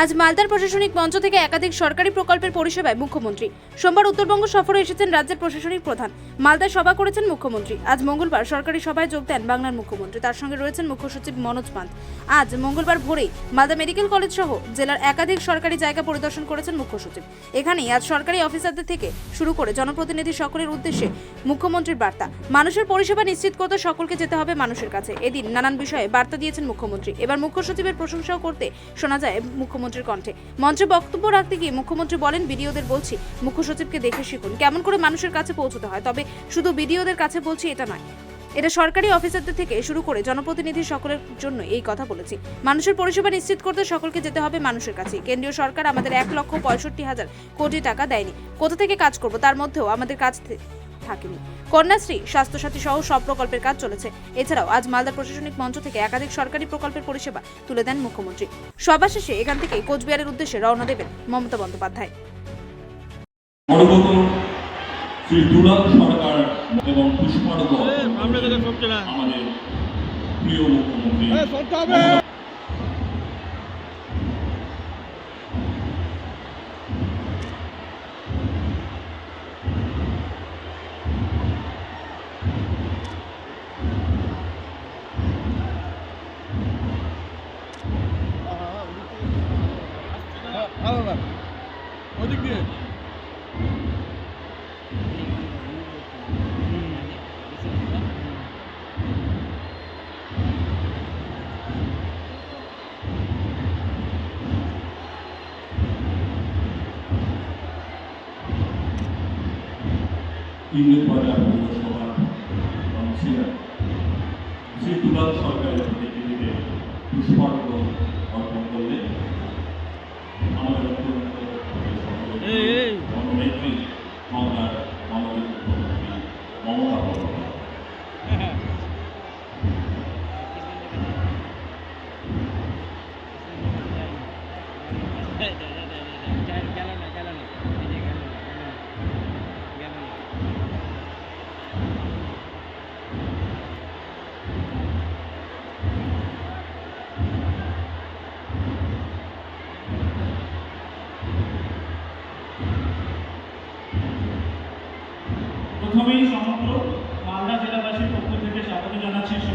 আজ মালদার প্রশাসনিক মঞ্চ থেকে একাধিক সরকারি প্রকল্পের পরিষেবায় মুখ্যমন্ত্রী। সোমবার উত্তরবঙ্গ সফরে এসেছেন রাজ্যের প্রশাসনিক প্রধান। মালদায় সভা করেছেন মুখ্যমন্ত্রী। আজ মঙ্গলবার সরকারি সভায় যোগ দেন বাংলার মুখ্যমন্ত্রী। তার সঙ্গে রয়েছেন মুখ্য সচিব মনোজ পান্ত। আজ মঙ্গলবার ভোরেই মালদা মেডিকেল কলেজ সহ জেলার একাধিক সরকারি জায়গা পরিদর্শন করেছেন মুখ্য সচিব এখানেই আজ সরকারি অফিসারদের থেকে শুরু করে জনপ্রতিনিধি সকলের উদ্দেশ্যে মুখ্যমন্ত্রীর বার্তা। মানুষের পরিষেবা নিশ্চিত করতে সকলকে যেতে হবে মানুষের কাছে। এদিন নানান বিষয়ে বার্তা দিয়েছেন মুখ্যমন্ত্রী। এবার মুখ্য সচিবের প্রশংসাও করতে শোনা যায় মুখ্যমন্ত্রীর কণ্ঠে। মঞ্চে বক্তব্য রাখতে গিয়ে মুখ্যমন্ত্রী বলেন, বিডিওদের বলছি, মুখ্য সচিবকে দেখে শিখুন। কেমন করে মানুষের কাছে পৌঁছতে হয়? তবে শুধু বিডিওদের কাছে বলছি এটা নয়। এটা সরকারি অফিসারদের থেকে শুরু করে জনপ্রতিনিধি সকলের জন্য এই কথা বলেছি। মানুষের পরিষেবা নিশ্চিত করতে সকলকে যেতে হবে মানুষের কাছে। কেন্দ্রীয় সরকার আমাদের এক লক্ষ পঁয়ষট্টি হাজার কোটি টাকা দেয়নি। কোথা থেকে কাজ করব? তার মধ্যেও আমাদের কাজ থাকেনি। কন্যাশ্রী স্বাস্থ্যসাথী সহ সব প্রকল্পের কাজ চলেছে। এছাড়াও আজ মালদা প্রশাসনিক মঞ্চ থেকে একাধিক সরকারি প্রকল্পের পরিষেবা তুলে দেন মুখ্যমন্ত্রী। সভা শেষে এখান থেকে কোচবিহারের উদ্দেশ্যে রওনা দেবেন মমতা বন্দ্যোপাধ্যায়। শ্রী দুলাল সরকার এবং না। আমাদের প্রিয় মুখ্যমন্ত্রী। Alalım. Oduk diyor. ingin pada pengusaha manusia. Situlah sampai detik ini, puspa itu orang এই। জননেত্রী বাংলার মানবিক মুখ্যমন্ত্রী মমতা প্রথমেই সমগ্র মালদা জেলাবাসীর পক্ষ থেকে স্বাগত জানাচ্ছি।